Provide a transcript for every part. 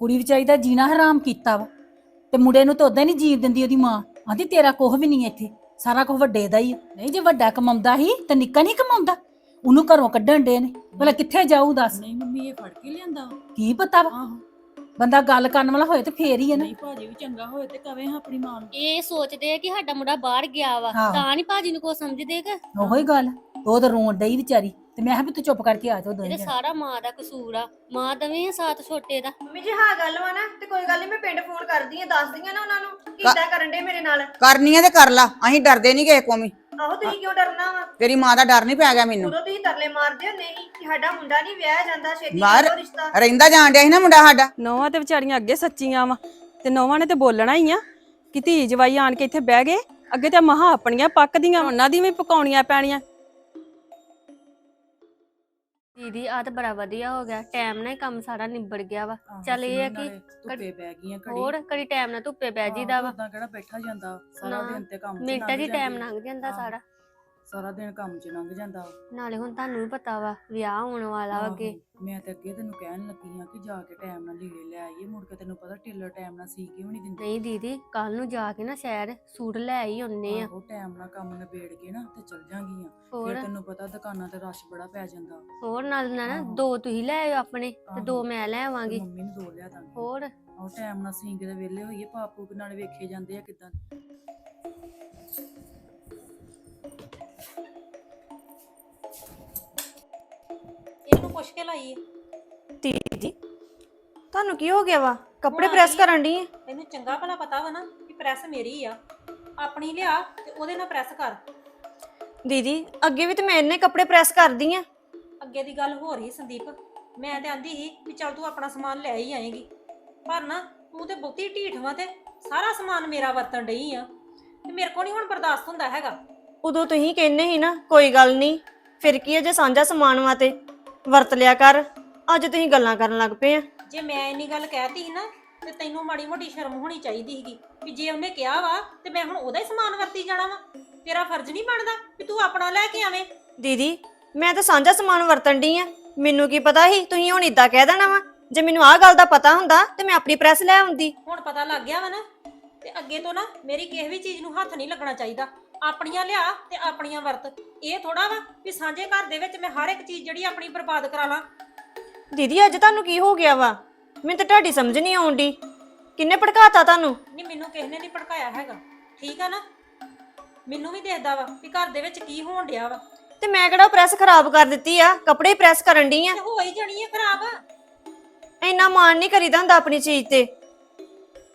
ਕੁੜੀ ਵਿਚਾਰੀ ਦਾ ਜੀਣਾ ਹਰਾਮ ਕੀਤਾ ਵਾ। ਤੇ ਮੁੰਡੇ ਨੂੰ ਤਾਂ ਉਦਾਂ ਨਹੀਂ ਜੀਣ ਦਿੰਦੀ ਉਹਦੀ ਮਾਂ। ਆਂਦੀ ਤੇਰਾ ਕੁਝ ਵੀ ਨਹੀਂ ਇੱਥੇ। ਸਾਰਾ ਕੁਝ ਵੱਡੇ ਦਾ ਹੀ ਆ। ਨਹੀਂ ਜੇ ਵੱਡਾ ਕਮਾਉਂਦਾ ਹੀ ਤੇ ਨਿੱਕਾ ਨਹੀਂ ਕਮਾਉਂਦਾ। ਉਹਨੂੰ ਘਰੋਂ ਕੱਢਣ ਦੇ ਨੇ। ਭਲਾ ਕਿੱਥੇ ਜਾਊ ਦੱਸ। ਨਹੀਂ ਮੰਮੀ ਇਹ ਫੜ ਕੇ ਲਿਆਂਦਾ ਵਾ। ਕੀ ਪਤਾ ਵਾ? ਆਹੋ। ਬੰਦਾ ਗੱਲ ਕਰਨ ਵਾਲਾ ਹੋਏ ਤੇ ਫੇਰ ਹੀ ਹੈ ਨਾ। ਨਹੀਂ ਭਾਜੀ ਵੀ ਚੰਗਾ ਹੋਏ ਤੇ ਕਵੇ ਹਾਂ ਆਪਣੀ ਮਾਂ ਨੂੰ। ਇਹ ਸੋਚਦੇ ਆ ਕਿ ਸਾਡਾ ਮੁੰਡਾ ਬਾਹਰ ਗਿਆ ਵਾ। ਹਾਂ। ਤਾਂ ਨਹੀਂ ਭਾਜੀ ਨੂੰ ਕੋ ਸਮਝਦੇ ਕਿ? ਉਹੋ ਹੀ ਗੱਲ। ਉਹ ਤਾਂ ਰੋਣ ਡਈ ਵਿਚਾਰੀ। ਤੇ ਮੈਂ ਕਿਹਾ ਵੀ ਤੂੰ ਚੁੱਪ ਕਰਕੇ ਆ ਜਾ ਦੋਵੇਂ ਇਹ ਜਣੇ। ਸਾਰਾ ਮਾਂ ਦਾ ਕਸੂਰ ਆ। ਮਾਂ ਦਵੇਂ ਆ ਸਾਥ ਛੋਟੇ ਦਾ। ਮੰਮੀ ਜੀ ਹਾਂ ਗੱਲ ਵਾ ਨਾ ਤੇ ਕੋਈ ਗੱਲ ਨਹੀਂ ਮੈਂ ਪਿੰਡ ਫੋਨ ਕਰਦੀ ਆ ਦੱਸਦੀ ਆ ਨਾ ਉਹਨਾਂ ਨੂੰ ਕਿ ਇਦਾਂ ਕਰਨ ਦੇ ਮੇਰੇ ਨਾਲ। ਕਰਨੀ ਆ ਤੇ ਕਰ ਲਾ ਅਸੀਂ ਡਰਦੇ ਨਹੀਂ ਕਿਸੇ ਕੋਮੀ ਆਹੋ ਤੁਸੀਂ ਕਿਉਂ ਡਰਨਾ ਵਾ? ਤੇਰੀ ਮਾਂ ਦਾ ਡਰ ਨਹੀਂ ਪੈ ਗਿਆ ਮੈਨੂੰ। ਉਦੋਂ ਤੁਸੀਂ ਤਰਲੇ ਮਾਰਦੇ ਹੋ ਨਹੀਂ ਕਿ ਸਾਡਾ ਮੁੰਡਾ ਨਹੀਂ ਵਿਆਹ ਜਾਂਦਾ ਛੇਤੀ ਬਾਹਰ- ਕਰੋ ਰਿਸ਼ਤਾ। ਰਹਿੰਦਾ ਜਾਣ ਡਿਆ ਸੀ ਨਾ ਮੁੰਡਾ ਸਾਡਾ। ਨੌਵਾਂ ਤੇ ਵਿਚਾਰੀਆਂ ਅੱਗੇ ਸੱਚੀਆਂ ਵਾ ਤੇ ਨੌਵਾਂ ਨੇ ਤੇ ਬੋਲਣਾ ਹੀ ਆ ਕਿ ਧੀ ਜਵਾਈ ਆਣ ਕੇ ਇੱਥੇ ਬਹਿ ਗਏ ਅੱਗੇ ਤੇ ਮਹਾ ਆਪਣੀਆਂ ਪੱਕਦੀਆਂ ਉਹਨਾਂ ਦੀ ਵੀ ਪਕਾਉਣੀਆਂ ਪੈਣੀਆਂ। ਦੀਦੀ ਆ ਤਾਂ ਬੜਾ ਵਧੀਆ ਹੋ ਗਿਆ। ਟਾਈਮ ਨਾਲ ਹੀ ਕੰਮ ਸਾਰਾ ਨਿਬੜ ਗਿਆ ਵਾ। ਚੱਲ ਇਹ ਆ ਕਿ ਧੁੱਪੇ ਬਹਿ ਗਈਆਂ ਘੜੀ। ਹੋਰ ਕਦੀ ਟਾਈਮ ਨਾਲ ਧੁੱਪੇ ਬਹਿ ਜੀਦਾ ਵਾ। ਉਦਾਂ ਕਿਹੜਾ ਬੈਠਾ ਜਾਂਦਾ ਸਾਰਾ ਨਾ, ਦਿਨ ਤੇ ਕੰਮ 'ਚ ਮਿੰਟਾਂ ਲੰਘ 'ਚ ਟਾਈਮ ਜਾਂਦੇ। ਲੰਘ ਜਾਂਦਾ ਹਾਂ। ਸਾਰਾ। ਸਾਰਾ ਦਿਨ ਕੰਮ 'ਚ ਲੰਘ ਜਾਂਦਾ ਨਾਲੇ ਹੁਣ ਤੁਹਾਨੂੰ ਵੀ ਪਤਾ ਵਾ ਵਿਆਹ ਹੋਣ ਵਾਲਾ ਵਾ ਅੱਗੇ। ਆਹੋ, ਮੈਂ ਤੇ ਅੱਗੇ ਤੈਨੂੰ ਕਹਿਣ ਲੱਗੀ ਆ ਕਿ ਜਾ ਕੇ ਟਾਈਮ ਨਾਲ ਲੀੜੇ ਲੈ ਆਈਏ ਮੁੜ ਕੇ ਤੈਨੂੰ ਪਤਾ ਟੇਲਰ ਟਾਈਮ ਨਾਲ ਸੀ ਕਿਉਂ ਨਹੀਂ ਦਿੰਦੇ। ਨਹੀਂ ਦੀਦੀ ਕੱਲ ਨੂੰ ਜਾ ਕੇ ਨਾ ਸ਼ਹਿਰ ਸੂਟ ਲੈ ਹੀ ਆਉਨੇ ਆ। ਉਹ ਟਾਈਮ ਨਾਲ ਕੰਮ ਨਿਬੇੜ ਕੇ ਨਾ ਤੇ ਚਲ ਜਾਂਗੀਆਂ ਹੋਰ ਫਿਰ ਤੈਨੂੰ ਪਤਾ ਦੁਕਾਨਾਂ ਤੇ ਰਸ਼ ਬੜਾ ਪੈ ਜਾਂਦਾ। ਹੋਰ ਨਾਲ ਨਾ ਨਾ ਆਹੋ। ਦੋ ਤੁਸੀਂ ਲੈ ਆਇਓ ਆਪਣੇ ਤੇ ਦੋ ਆਹੋ। ਮੈਂ ਲੈ ਆਵਾਂਗੀ। ਮੰਮੀ ਨੂੰ ਦੋ ਲਿਆ ਦਾਂਗੇ। ਹੋਰ? ਉਹ ਟਾਈਮ ਨਾਲ ਸੀਂਗੇ ਦੇ ਵੇਲੇ ਹੋਈਏ ਪਾਪੂ ਨਾਲ ਵੇਖੇ ਜਾਂਦੇ ਆ ਕਿਦਾਂ। ਇਹਨੂੰ ਪੁੱਛ ਕੇ ਲਾਈਏ। ਦੀਦੀ ਤੁਹਾਨੂੰ ਕੀ ਹੋ ਗਿਆ ਵਾ? ਕੱਪੜੇ ਹੁਣ ਪ੍ਰੈਸ ਕਰਨ ਦੀ ਤੈਨੂੰ ਚੰਗਾ ਭਲਾ ਪਤਾ ਵਾ ਨਾ ਕਿ ਪ੍ਰੈਸ ਮੇਰੀ ਆ। ਆਪਣੀ ਲਿਆ ਤੇ ਉਹਦੇ ਨਾਲ ਪ੍ਰੈਸ ਕਰ। ਦੀਦੀ ਅੱਗੇ ਵੀ ਤੇ ਮੈਂ ਇੰਨੇ ਕੱਪੜੇ ਪ੍ਰੈਸ ਕਰਦੀ ਆ। ਅੱਗੇ ਦੀ ਗੱਲ ਹੋ ਰਹੀ ਸੰਦੀਪ। ਮੈਂ ਤੇ ਆਂਦੀ ਸੀ ਵੀ ਚੱਲ ਤੂੰ ਆਪਣਾ ਸਮਾਨ ਲੈ ਹੀ ਆਏਗੀ। ਪਰ ਨਾ ਤੂੰ ਤੇ ਬਹੁਤੀ ਢੀਠ ਵਾਂ ਤੇ ਸਾਰਾ ਸਮਾਨ ਮੇਰਾ ਵਰਤਣ ਡਈ ਆ। ਤੇ ਮੇਰੇ ਕੋਲ ਨਹੀਂ ਹੁਣ ਬਰਦਾਸ਼ਤ ਹੁੰਦਾ ਹੈਗਾ। ਉਦੋਂ ਤੁਸੀਂ ਕਹਿੰਦੇ ਸੀ ਨਾ ਕੋਈ ਗੱਲ ਨਹੀਂ ਫਿਰ ਕੀ ਹੈ ਜੇ ਸਾਂਝਾ ਸਮਾਨ ਵਾ ਤੇ ਵਰਤ ਲਿਆ ਕਰ ਅੱਜ ਤੁਸੀਂ ਗੱਲਾਂ ਕਰਨ ਲੱਗ ਪਏ ਆ। ਜੇ ਮੈਂ ਇੰਨੀ ਗੱਲ ਕਹਿਤੀ ਸੀ ਨਾ ਤੇ ਤੈਨੂੰ ਮਾੜੀ ਮੋਟੀ ਸ਼ਰਮ ਹੋਣੀ ਚਾਹੀਦੀ ਸੀਗੀ ਵੀ ਜੇ ਉਹਨੇ ਕਿਹਾ ਵਾ ਤੇ ਮੈਂ ਹੁਣ ਉਹਦਾ ਹੀ ਸਮਾਨ ਵਰਤੀ ਜਾਣਾ ਵਾ ਤੇਰਾ ਫਰਜ਼ ਨਹੀਂ ਬਣਦਾ ਵੀ ਤੂੰ ਆਪਣਾ ਲੈ ਕੇ ਆਵੇਂ। ਦੀਦੀ ਮੈਂ ਤਾਂ ਸਾਂਝਾ ਸਮਾਨ ਵਰਤਣ ਦੀ ਆ ਮੈਨੂੰ ਕੀ ਪਤਾ ਸੀ ਤੁਸੀਂ ਹੁਣ ਇਦਾਂ ਕਹਿ ਦੇਣਾ ਵਾ ਜੇ ਮੈਨੂੰ ਆਹ ਗੱਲ ਦਾ ਪਤਾ ਹੁੰਦਾ ਤੇ ਮੈਂ ਆਪਣੀ ਪ੍ਰੈਸ ਲੈ ਆਉਂਦੀ। ਹੁਣ ਪਤਾ ਲੱਗ ਗਿਆ ਵਾ ਨਾ ਤੇ ਅੱਗੇ ਤੋਂ ਨਾ ਮੇਰੀ ਕਿਸੇ ਵੀ ਚੀਜ਼ ਨੂੰ ਹੱਥ ਨਹੀਂ ਲੱਗਣਾ ਚਾਹੀਦਾ ਆਪਣੀਆਂ ਲਿਆ ਤੇ ਆਪਣੀਆਂ ਵਰਤ। ਇਹ ਥੋੜਾ ਵਾ ਵੀ ਸਾਂਝੇ ਘਰ ਦੇ ਵਿੱਚ ਮੈਂ ਹਰ ਇੱਕ ਚੀਜ਼ ਜਿਹੜੀ ਆਪਣੀ ਬਰਬਾਦ ਕਰਾ ਲਾਂ। ਦੀਦੀ ਅੱਜ ਤੁਹਾਨੂੰ ਕੀ ਹੋ ਗਿਆ ਵਾ? ਮੈਨੂੰ ਤਾਂ ਤੁਹਾਡੀ ਸਮਝ ਨਹੀਂ ਆਉਂਦੀ ਕਿੰਨੇ ਭੜਕਾਤਾ ਤੁਹਾਨੂੰ? ਨਹੀਂ ਮੈਨੂੰ ਕਿਸੇ ਨੇ ਨਹੀਂ ਭੜਕਾਇਆ ਹੈਗਾ। ਠੀਕ ਆ ਨਾ? ਮੈਨੂੰ ਵੀ ਦੇਖਦਾ ਵਾ ਵੀ ਘਰ ਦੇ ਵਿੱਚ ਕੀ ਹੋਣ ਡਿਆ ਵਾ। ਤੇ ਮੈਂ ਕਿਹੜਾ ਪ੍ਰੈਸ ਖਰਾਬ ਕਰ ਦਿੱਤੀ ਆ? ਕੱਪੜੇ ਪ੍ਰੈਸ ਕਰਨ ਦੀ ਆ? ਤੇ ਹੋ ਹੀ ਜਾਣੀ ਹੈ ਖਰਾਬ। ਇੰਨਾ ਮਾਣ ਨਹੀਂ ਕਰੀਦਾ ਹੁੰਦਾ ਆਪਣੀ ਚੀਜ਼ ਤੇ।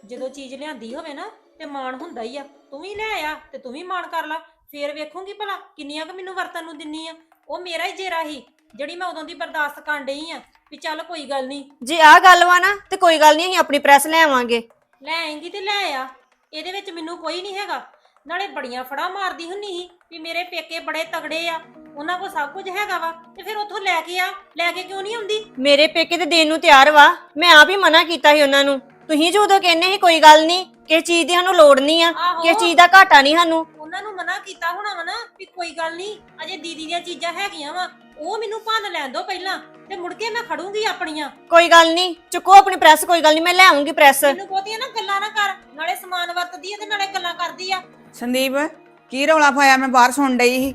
ਜਦੋਂ ਚੀਜ਼ ਲਿਆਂਦੀ ਹੋਵੇ ਨਾ ਤੇ ਮਾਣ ਹੁੰਦਾ ਹੀ ਆ। ਤੂੰ ਵੀ ਲੈ ਆ ਤੇ ਤੂੰ ਵੀ ਮਾਣ ਕਰ ਲਾ। ਫੇਰ ਵੇਖੂੰਗੀ ਭਲਾ ਕਿੰਨੀਆਂ ਕੁ ਮੈਨੂੰ ਵਰਤਨ ਨੂੰ ਦਿੰਨੀ ਆ। ਉਹ ਮੇਰਾ ਹੀ ਜੇਰਾ ਹੀ ਜਿਹੜੀ ਮੈਂ ਉਦੋਂ ਦੀ ਬਰਦਾਸ਼ਤ ਕਰਨ ਡਈ ਆ ਵੀ ਚੱਲ ਕੋਈ ਗੱਲ ਨਹੀਂ। ਜੇ ਆਹ ਗੱਲ ਵਾ ਨਾ ਤੇ ਕੋਈ ਗੱਲ ਨਹੀਂ ਅਸੀਂ ਆਪਣੀ ਪ੍ਰੈਸ ਲੈ ਆਵਾਂਗੇ। ਲੈ ਆਏਂਗੀ ਤੇ ਲੈ ਆ ਇਹਦੇ ਵਿੱਚ ਮੈਨੂੰ ਕੋਈ ਨਹੀਂ ਹੈਗਾ। ਨਾਲੇ ਬੜੀਆਂ ਫੜਾ ਮਾਰਦੀ ਹੁੰਨੀ ਸੀ ਵੀ ਮੇਰੇ ਪੇਕੇ ਬੜੇ ਤਗੜੇ ਆ ਉਹਨਾਂ ਕੋਲ ਸਭ ਕੁਝ ਹੈਗਾ ਵਾ ਤੇ ਫਿਰ ਉੱਥੋਂ ਲੈ ਕੇ ਆ ਲੈ ਕੇ ਕਿਉਂ ਨਹੀਂ ਆਉਂਦੀ? ਮੇਰੇ ਪੇਕੇ ਤੇ ਦੇਣ ਨੂੰ ਤਿਆਰ ਵਾ ਮੈਂ ਆਪ ਹੀ ਮਨਾ ਕੀਤਾ ਸੀ ਉਹਨਾਂ ਨੂੰ। ਤੁਸੀਂ ਜੋ ਉਦੋਂ ਕਹਿੰਦੇ ਸੀ ਕੋਈ ਗੱਲ ਨਹੀਂ ਕਿਸ ਚੀਜ਼ ਦੀ ਸਾਨੂੰ ਲੋੜ ਨਹੀਂ ਆ ਆਹੋ। ਕਿਸ ਚੀਜ਼ ਦਾ ਘਾਟਾ ਨਹੀਂ ਸਾਨੂੰ। ਉਹਨਾਂ ਨੂੰ ਮਨਾ ਕੀਤਾ ਹੋਣਾ ਵਾ ਨਾ ਵੀ ਕੋਈ ਗੱਲ ਨਹੀਂ ਅਜੇ ਦੀਦੀ ਦੀਆਂ ਚੀਜ਼ਾਂ ਹੈਗੀਆਂ ਵਾ ਉਹ ਮੈਨੂੰ ਭੰਨ ਲੈਣ ਦੋ ਪਹਿਲਾਂ ਤੇ ਮੁੜ ਕੇ ਮੈਂ ਖੜੂੰਗੀ ਆਪਣੀਆਂ। ਕੋਈ ਗੱਲ ਨਹੀਂ ਚੁੱਕੋ ਆਪਣੀ ਪ੍ਰੈਸ ਕੋਈ ਗੱਲ ਨਹੀਂ ਮੈਂ ਲੈ ਆਉਂਗੀ ਪ੍ਰੈਸ। ਮੈਨੂੰ ਬਹੁਤੀਆਂ ਨਾ ਗੱਲਾਂ ਨਾ ਕਰ ਨਾਲੇ ਸਮਾਨ ਵਰਤਦੀ ਆ ਤੇ ਨਾਲੇ ਗੱਲਾਂ ਕਰਦੀ ਆ। ਸੰਦੀਪ ਕੀ ਰੌਲਾ ਪਾਇਆ? ਮੈਂ ਬਾਹਰ ਸੁਣ ਡਈ ਸੀ।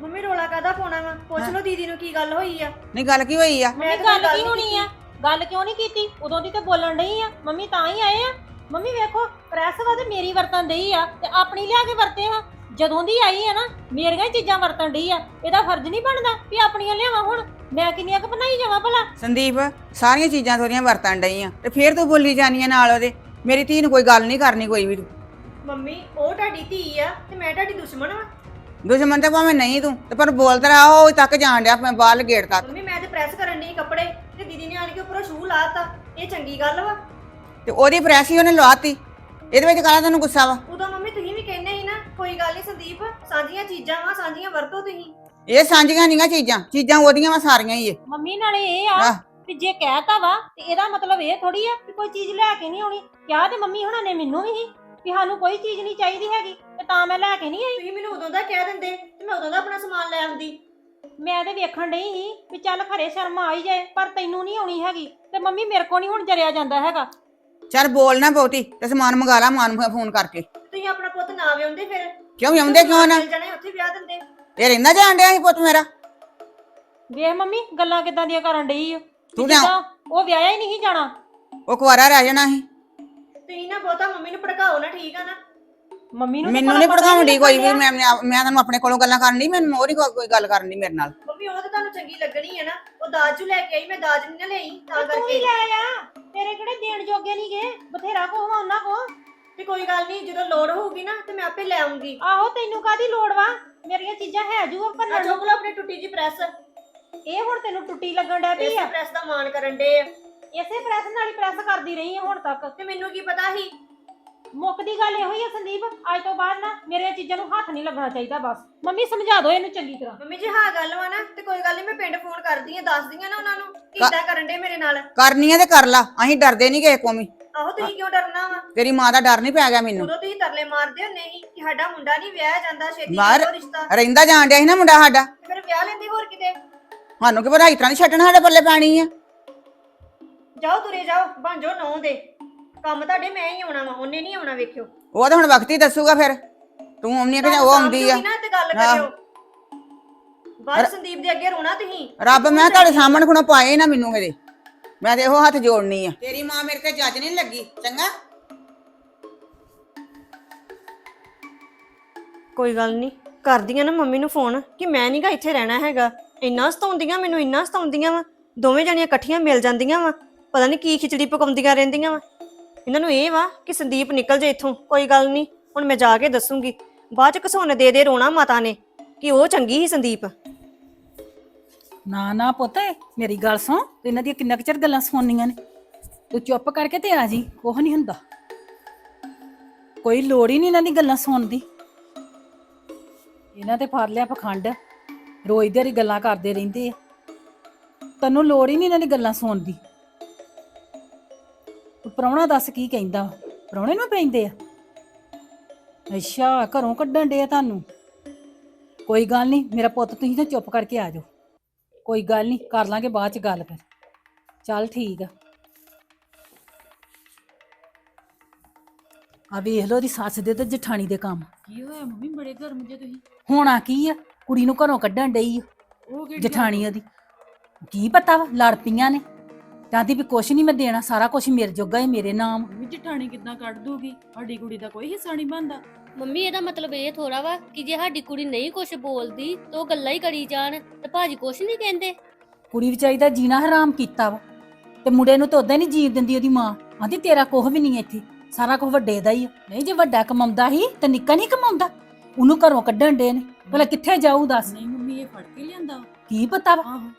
ਮੰਮੀ ਰੋਲਾ ਕਾਦਾ ਪਾਉਣਾ ਵਾ? ਪੁੱਛ ਲਓ ਦੀਦੀ ਨੂੰ ਕੀ ਗੱਲ ਹੋਈ ਆ। ਨਹੀਂ ਗੱਲ ਕੀ ਹੋਈ ਆ? ਮੰਮੀ ਗੱਲ ਕੀ ਹੋਣੀ ਆ? ਗੱਲ ਕਿਉਂ ਨਹੀਂ ਕੀਤੀ? ਉਦੋਂ ਦੀ ਤੇ ਬੋਲਣ ਡਈ ਆ। ਮੰਮੀ ਤਾਂ ਹੀ ਆਏ ਆ। ਮੰਮੀ ਵੇਖੋ ਪ੍ਰੈਸ ਵਾ ਤੇ ਮੇਰੀ ਵਰਤਨ ਡਈ ਆ ਤੇ ਆਪਣੀ ਲਿਆ ਕੇ ਵਰਤੇ ਆ। ਜਦੋਂ ਦੀ ਆਈ ਆ ਨਾ ਮੇਰੀਆਂ ਹੀ ਚੀਜ਼ਾਂ ਵਰਤਨ ਡਈ ਆ। ਇਹਦਾ ਫਰਜ਼ ਨਹੀਂ ਬਣਦਾ ਵੀ ਆਪਣੀਆਂ ਲਿਆਵਾਂ ਹੁਣ। ਮੈਂ ਕਿੰਨੀਆਂ ਕੁ ਬਣਾਈ ਜਾਵਾਂ ਭਲਾ? ਸੰਦੀਪ ਸਾਰੀਆਂ ਚੀਜ਼ਾਂ ਥੋੜੀਆਂ ਵਰਤਣ ਡਈ ਆ ਤੇ ਫੇਰ ਤੂੰ ਬੋਲੀ ਜਾਨੀਆਂ ਨਾਲ ਉਹਦੇ। ਮੇਰੀ ਧੀ ਨੂੰ ਕੋਈ ਗੱਲ ਨਹੀਂ ਕਰਨੀ ਕੋਈ ਵੀ ਤੂੰ। ਮੰਮੀ ਉਹ ਤੁਹਾਡੀ ਧੀ ਆ ਤੇ ਮੈਂ ਤੁਹਾਡੀ ਦੁਸ਼ਮਣ ਵਾ। ਦੁਸ਼ਮਣ ਤੇ ਭਾਵੇਂ ਨਹੀਂ ਤੂੰ ਤੇ ਪਰ ਬੋਲਦਾ ਰਹਾ ਉਹ ਤੱਕ ਜਾਣ ਡਿਆ ਮੈਂ ਬਾਹਰ ਗੇਟ ਤੱਕ। ਮੰਮੀ ਮੈਂ ਤੇ ਪ੍ਰੈਸ ਕਰਨ ਨਹੀਂ ਕੱਪੜੇ। ਤੇ ਦੀਦੀ ਨੇ ਆਣ ਕੇ ਉੱਪਰੋਂ ਸ਼ੂ ਲਾਤਾ। ਇਹ ਚੰਗੀ ਗੱਲ ਵਾ। ਤੇ ਉਹਦੀ ਪ੍ਰੈਸ ਹੀ ਉਹਨੇ ਲਵਾਤੀ। ਇਹਦੇ ਵਿੱਚ ਕਾਹਦਾ ਤੈਨੂੰ ਗੁੱਸਾ ਵਾ? ਉਦੋਂ ਮੰਮੀ ਤੁਸੀਂ ਵੀ ਕਹਿੰਦੇ ਸੀ ਨਾ ਕੋਈ ਗੱਲ ਨਹੀਂ ਸੰਦੀਪ ਸਾਂਝੀਆਂ ਚੀਜ਼ਾਂ ਵਾ ਸਾਂਝੀਆਂ ਵਰਤੋ ਤੁਸੀਂ। ਇਹ ਸਾਂਝੀਆਂ ਨਹੀਂਆਂ ਚੀਜ਼ਾਂ ਚੀਜ਼ਾਂ ਉਹਦੀਆਂ ਵਾ ਸਾਰੀਆਂ ਹੀ ਇਹ। ਮੰਮੀ ਨਾਲੇ ਇਹ ਆ ਆਹ। ਵੀ ਜੇ ਕਹਿਤਾ ਵਾ ਤੇ ਇਹਦਾ ਮਤਲਬ ਇਹ ਥੋੜੀ ਆ ਕਿ ਕੋਈ ਚੀਜ਼ ਲੈ ਕੇ ਨਹੀਂ ਆਉਣੀ। ਕਿਹਾ ਤੇ ਮੰਮੀ ਹੁਣਾਂ ਨੇ ਮੈਨੂੰ ਵੀ ਸੀ ਵੀ ਸਾਨੂੰ ਕੋਈ ਚੀਜ਼ ਨਹੀਂ ਚਾਹੀਦੀ ਹੈਗੀ ਤੇ ਤਾਂ ਮੈਂ ਲੈ ਕੇ ਨਹੀਂ ਆਈ। ਤੁਸੀਂ ਮੈਨੂੰ ਉਦੋਂ ਦਾ ਕਹਿ ਦਿੰਦੇ ਤੇ ਮੈਂ ਉਦੋਂ ਦਾ ਆਪਣਾ ਸਮਾਨ ਲੈ ਆਉਂਦੀ। ਮੈਂ ਤੇ ਵੇਖਣ ਡਈ ਸੀ ਵੀ ਚੱਲ ਖਰੇ ਸ਼ਰਮ ਆ ਹੀ ਜਾਏ ਪਰ ਤੈਨੂੰ ਨਹੀਂ ਆਉਣੀ ਹੈਗੀ ਤੇ ਮੰਮੀ ਮੇਰੇ ਕੋ ਨਹੀਂ ਹੁਣ ਜਰਿਆ ਜਾਂਦਾ ਹੈਗਾ। ਚੱਲ ਬੋਲ ਨਾ ਬਹੁਤੀ ਤੇ ਸਮਾਨ ਮੰਗਾ ਲਾ ਮਾਂ ਨੂੰ ਫੋਨ ਕਰਕੇ। ਤੁਸੀਂ ਆਪਣਾ ਪੁੱਤ ਨਾ ਵਿਆਉਂਦੇ ਫਿਰ। ਕਿਉਂ ਆਉਂਦੇ ਕਿਉਂ ਨਾ? ਜਾਣੇ ਉੱਥੇ ਵਿਆਹ ਦਿੰਦੇ। ਇਹ ਰਹਿੰਦਾ ਜਾਣ ਡਿਆ ਸੀ ਪੁੱਤ ਮੇਰਾ? ਵੇਖ ਮੰਮੀ ਗੱਲਾਂ ਕਿਦਾਂ ਦੀਆਂ ਕਰਨ ਡਈ ਓ ਤੂੰ ਵੀ ਜਿੱਦਾਂ ਉਹ ਵਿਆਹਿਆ ਹੀ ਨਹੀਂ ਜਾਣਾ। ਉਹ ਕੁਆਰਾ ਰਹਿ ਜਾਣਾ ਸੀ। ਤੁਸੀਂ ਨਾ ਬਹੁਤਾ ਮੰਮੀ ਨੂੰ ਭੜਕਾਓ ਨਾ ਠੀਕ ਆ ਨਾ? ਮੰਮੀ ਨੂੰ ਤਾਂ ਮੈਨੂੰ ਭਲਾ ਨਹੀਂ ਪਤਾ ਹੀ ਦੀ ਕੋਈ ਵੀ ਮੈਂ ਮੈਂ ਤੁਹਾਨੂੰ ਆਪਣੇ ਕੋਲੋਂ ਗੱਲਾਂ ਕਰਨ ਦੀ ਮੈਨੂੰ ਹੋਰ ਹੀ ਕੋਈ ਕੋਈ ਗੱਲ ਕਰਨ ਦੀ ਮੇਰੇ ਨਾਲ। ਮੰਮੀ ਉਹ ਤਾਂ ਤੁਹਾਨੂੰ ਚੰਗੀ ਲੱਗਣੀ ਹੈ ਨਾ। ਉਹ ਦਾਜ ਜੂ ਲੈ ਕੇ ਆਈ ਮੈਂ ਦਾਜ ਨਹੀਂ ਨਾ ਲਈ ਤਾਂ। ਤੂੰ ਹੀ ਕਰਕੇ ਲੈ ਆ। ਤੇਰੇ ਕਿਹੜੇ ਦੇਣ ਜੋਗੇ ਨਹੀਂ ਗਏ ਬਥੇਰਾ ਕੋ ਵਾ ਉਹਨਾਂ ਕੋ। ਤੇ ਕੋਈ ਗੱਲ ਨਹੀਂ ਜਦੋਂ ਲੋੜ ਹੋਊਗੀ ਨਾ ਤੇ ਮੈਂ ਆਪੇ ਲੈ ਆਉਂਗੀ ਆਹੋ ਤੈਨੂੰ ਕਾਦੀ ਲੋੜ ਵਾ? ਮੇਰੀਆਂ ਚੀਜ਼ਾਂ ਹੈ ਜੂ ਆ ਭੰਨਣ ਨੂੰ। ਚੁੱਕ ਲਓ ਆਪਣੀ ਟੁੱਟੀ ਜੀ ਪ੍ਰੈਸ। ਇਹ ਹੁਣ ਤੈਨੂੰ ਟੁੱਟੀ ਲੱਗਣ ਡਿਆ ਪਈ ਇਸੇ ਆ। ਪ੍ਰੈਸ ਦਾ ਮਾਣ ਕਰਨ ਦੇ ਇਸੇ ਪ੍ਰੈਸ ਨਾਲ ਹੀ ਪ੍ਰੈਸ ਕਰਦੀ ਰਹੀ ਆ ਹੁਣ ਤੱਕ। ਤੇ ਮੈਨੂੰ ਕੀ ਪਤਾ ਸੀ? ਮੁੱਕਦੀ ਗੱਲ ਇਹੋ ਹੀ ਆ ਸੰਦੀਪ ਅੱਜ ਤੋਂ ਬਾਅਦ ਨਾ ਮੇਰੀਆਂ ਚੀਜ਼ਾਂ ਨੂੰ ਹੱਥ ਨਹੀਂ ਲੱਗਣਾ ਚਾਹੀਦਾ ਬਸ। ਮੰਮੀ ਸਮਝਾ ਦਿਓ ਇਹਨੂੰ ਚੰਗੀ ਤਰ੍ਹਾਂ। ਮੰਮੀ ਜੀ ਹਾਂ ਗੱਲ ਵਾ ਨਾ ਤੇ ਕੋਈ ਗੱਲ ਨਹੀਂ ਮੈਂ ਪਿੰਡ ਫੋਨ ਕਰਦੀ ਆ ਦੱਸਦੀ ਆ ਨਾ ਉਹਨਾਂ ਨੂੰ ਕਿ ਕਾ- ਇਦਾਂ ਕਰਨ ਦੇ ਮੇਰੇ ਨਾਲ। ਕਰਨੀ ਆ ਤੇ ਕਰ ਲਾ ਅਸੀਂ ਡਰਦੇ ਨਹੀਂ ਕਿਸੇ ਕੋਮੀ ਆਹੋ ਤੁਸੀਂ ਕਿਉਂ ਡਰਨਾ ਵਾ? ਤੇਰੀ ਮਾਂ ਦਾ ਡਰ ਨਹੀਂ ਪੈ ਗਿਆ ਮੈਨੂੰ। ਉਦੋਂ ਤੁਸੀਂ ਤਰਲੇ ਮਾਰਦੇ ਹੁੰਦੇ ਸੀ ਕਿ ਸਾਡਾ ਮੁੰਡਾ ਨਹੀਂ ਵਿਆਹਿਆ ਜਾਂਦਾ ਛੇਤੀ ਕਰੋ ਰਿਸ਼ਤਾ। ਰਹਿੰਦਾ ਜਾਣ ਡਿਆ ਸੀ ਨਾ ਮੁੰਡਾ ਸਾਡਾ। ਤੇ ਫਿਰ ਵਿਆਹ ਲੈਂਦੇ ਹੋਰ ਕਿਤੇ? ਸਾਨੂੰ ਕੀ ਪਤਾ ਤਰ੍ਹਾਂ ਨਹੀਂ ਛੱਡਣਾ ਸਾਡੇ ਪੱਲੇ ਪੈਣੀ ਆ? ਜਾਓ ਤੁਰੇ ਜਾਓ ਬਣ ਜਾਓ ਨੌ ਦੇ। ਕੰਮ ਤੁਹਾਡੇ ਮੈਂ ਹੀ ਆਉਣਾ ਵਾ ਉਹਨੇ ਨਹੀਂ ਆਉਣਾ ਵੇਖਿਓ। ਉਹ ਤਾਂ ਹੁਣ ਵਕਤ ਹੀ ਦੱਸੂਗਾ ਫਿਰ। ਤੂੰ ਆਉਣੀ ਆ ਕਿ ਜਾਂ ਉਹ ਆਉਂਦੀ ਆ। ਸਾਂਭ ਜੂਗੀ ਨਾ ਤੇ ਗੱਲ ਆਹ। ਕਰਿਓ। ਬਾਹਰ ਸੰਦੀਪ ਦੇ ਅੱਗੇ ਰੋਣਾ ਤੁਸੀਂ। ਰੱਬ ਮੈਂ ਤੁਹਾਡੇ ਸਾਹਮਣੇ ਖੁਣਾ ਪਾਏ ਨਾ ਮੈਨੂੰ ਇਹਦੇ ਮੈਂ ਤੇ ਇਹੋ ਹੱਥ ਜੋੜਨੀ ਆ। ਤੇਰੀ ਮਾਂ ਮੇਰੇ ਤੇ ਜੱਜ ਨਹੀਂ ਲੱਗੀ ਚੰਗਾ? ਕੋਈ ਗੱਲ ਨਹੀਂ ਕਰਦੀਆਂ ਨਾ ਮੰਮੀ ਨੂੰ ਫੋਨ ਕਿ ਮੈਂ ਨਹੀਂਗਾ ਇੱਥੇ ਰਹਿਣਾ ਹੈਗਾ। ਇੰਨਾ ਸਤਾਉਂਦੀਆਂ ਮੈਨੂੰ ਇੰਨਾ ਸਤਾਉਂਦੀਆਂ ਵਾ। ਦੋਵੇਂ ਜਣੀਆਂ ਇਕੱਠੀਆਂ ਮਿਲ ਜਾਂਦੀਆਂ ਵਾ। ਪਤਾ ਨਹੀਂ ਕੀ ਖਿਚੜੀ ਪਕਾਉਂਦੀਆਂ ਰਹਿੰਦੀਆਂ ਵਾ। ਇਹਨਾਂ ਨੂੰ ਇਹ ਵਾ ਕਿ ਸੰਦੀਪ ਨਿਕਲ ਜੇ ਇੱਥੋਂ, ਕੋਈ ਗੱਲ ਨਹੀਂ, ਹੁਣ ਮੈਂ ਜਾ ਕੇ ਦੱਸੂਗੀ। ਬਾਅਦ ਚ ਘਸੋਨ ਦੇ ਦੇ ਰੋਣਾ ਮਾਤਾ ਨੇ, ਕਿ ਉਹ ਚੰਗੀ ਸੀ ਸੰਦੀਪ। ਨਾ ਨਾ ਪੁੱਤ, ਮੇਰੀ ਗੱਲ ਸੁਣ, ਤੇ ਇਹਨਾਂ ਦੀਆਂ ਕਿੰਨਾ ਕੁ ਚਿਰ ਗੱਲਾਂ ਸੁਣਨੀਆਂ ਨੇ? ਤੂੰ ਚੁੱਪ ਕਰਕੇ ਤੇ ਆ ਜੀ, ਕੁਛ ਨਹੀਂ ਹੁੰਦਾ। ਕੋਈ ਲੋੜ ਹੀ ਨਹੀਂ ਇਹਨਾਂ ਦੀ ਗੱਲਾਂ ਸੁਣਨ ਦੀ। ਇਹਨਾਂ ਤੇ ਫੜ ਲਿਆ ਪਖੰਡ, ਰੋਜ਼ ਦੀਆਂ ਹੀ ਗੱਲਾਂ ਕਰਦੇ ਰਹਿੰਦੇ ਆ। ਤੈਨੂੰ ਲੋੜ ਹੀ ਨਹੀਂ ਇਹਨਾਂ ਦੀ ਗੱਲਾਂ ਸੁਣਨ ਦੀ। ਪ੍ਰਾਹੁਣਾ ਦੱਸ ਕੀ ਕਹਿੰਦਾ ਪ੍ਰਾਹੁਣੇ ਨੂੰ ਪੈਂਦੇ ਆ। ਅੱਛਾ ਘਰੋਂ ਕੱਢਣ ਦੇ ਆ ਤੁਹਾਨੂੰ? ਕੋਈ ਗੱਲ ਨਹੀਂ ਮੇਰਾ ਪੁੱਤ ਤੁਸੀਂ ਤਾਂ ਚੁੱਪ ਕਰਕੇ ਆ ਜਾਓ। ਕੋਈ ਗੱਲ ਨਹੀਂ ਕਰ ਲਾਂਗੇ ਬਾਅਦ ਚ ਗੱਲ ਫਿਰ। ਚੱਲ ਠੀਕ ਆ। ਆ ਵੇਖ ਲੋ ਦੀ ਸੱਸ ਦੇ ਤੇ ਜਠਾਣੀ ਦੇ ਕੰਮ। ਕੀ ਹੋਇਆ ਮੰਮੀ ਬੜੇ ਗਰਮ ਜੇ ਤੁਸੀਂ? ਹੋਣਾ ਕੀ ਆ? ਕੁੜੀ ਨੂੰ ਘਰੋਂ ਕੱਢਣ ਡਈ ਆ। ਉਹ ਕਿਹੜੀ ਜਠਾਣੀ ਉਹਦੀ। ਕੀ ਪਤਾ ਵਾ ਲੜ ਪਈਆਂ ਨੇ। ਕਹਿੰਦੀ ਵੀ ਕੁਛ ਨਹੀਂ ਮੈਂ ਦੇਣਾ ਸਾਰਾ ਕੁਝ ਮੇਰੇ ਜੋਗਾ ਹੀ ਮੇਰੇ ਨਾਮ। ਮੰਮੀ ਜਠਾਣੀ ਕਿੱਦਾਂ ਕੱਢ ਦੂਗੀ? ਸਾਡੀ ਕੁੜੀ ਦਾ ਕੋਈ ਹਿੱਸਾ ਨਹੀਂ ਬਣਦਾ। ਮੰਮੀ ਇਹਦਾ ਮਤਲਬ ਇਹ ਥੋੜਾ ਵਾ ਕਿ ਜੇ ਸਾਡੀ ਕੁੜੀ ਨਹੀਂ ਕੁਝ ਬੋਲਦੀ ਤਾਂ ਉਹ ਗੱਲਾਂ ਹੀ ਕਰੀ ਜਾਣ ਤੇ ਭਾਜੀ ਕੁਝ ਨਹੀਂ ਕਹਿੰਦੇ। ਕੁੜੀ ਵਿਚਾਰੀ ਦਾ ਜੀਣਾ ਹਰਾਮ ਕੀਤਾ ਵਾ ਤੇ ਮੁੰਡੇ ਨੂੰ ਤਾਂ ਉਦਾਂ ਨਹੀਂ ਜੀਣ ਦਿੰਦੀ ਉਹਦੀ ਮਾਂ। ਆਂਦੀ ਤੇਰਾ ਕੁਝ ਵੀ ਨਹੀਂ ਇੱਥੇ ਸਾਰਾ ਕੁਝ ਵੱਡੇ ਦਾ ਹੀ ਆ। ਨਹੀਂ ਜੇ ਵੱਡਾ ਕਮਾਉਂਦਾ ਹੀ ਤੇ ਨਿੱਕਾ ਨਹੀਂ ਕਮਾਉਂਦਾ। ਉਹਨੂੰ ਘਰੋਂ ਕੱਢਣ ਦੇ ਨੇ। ਭਲਾ ਕਿੱਥੇ ਜਾਊ ਦੱਸ। ਨਹੀਂ ਮੰਮੀ ਇਹ ਫੜ ਕੇ ਲਿਆਂਦਾ। ਕੀ ਪਤਾ ਵਾ? ਆਹੋ।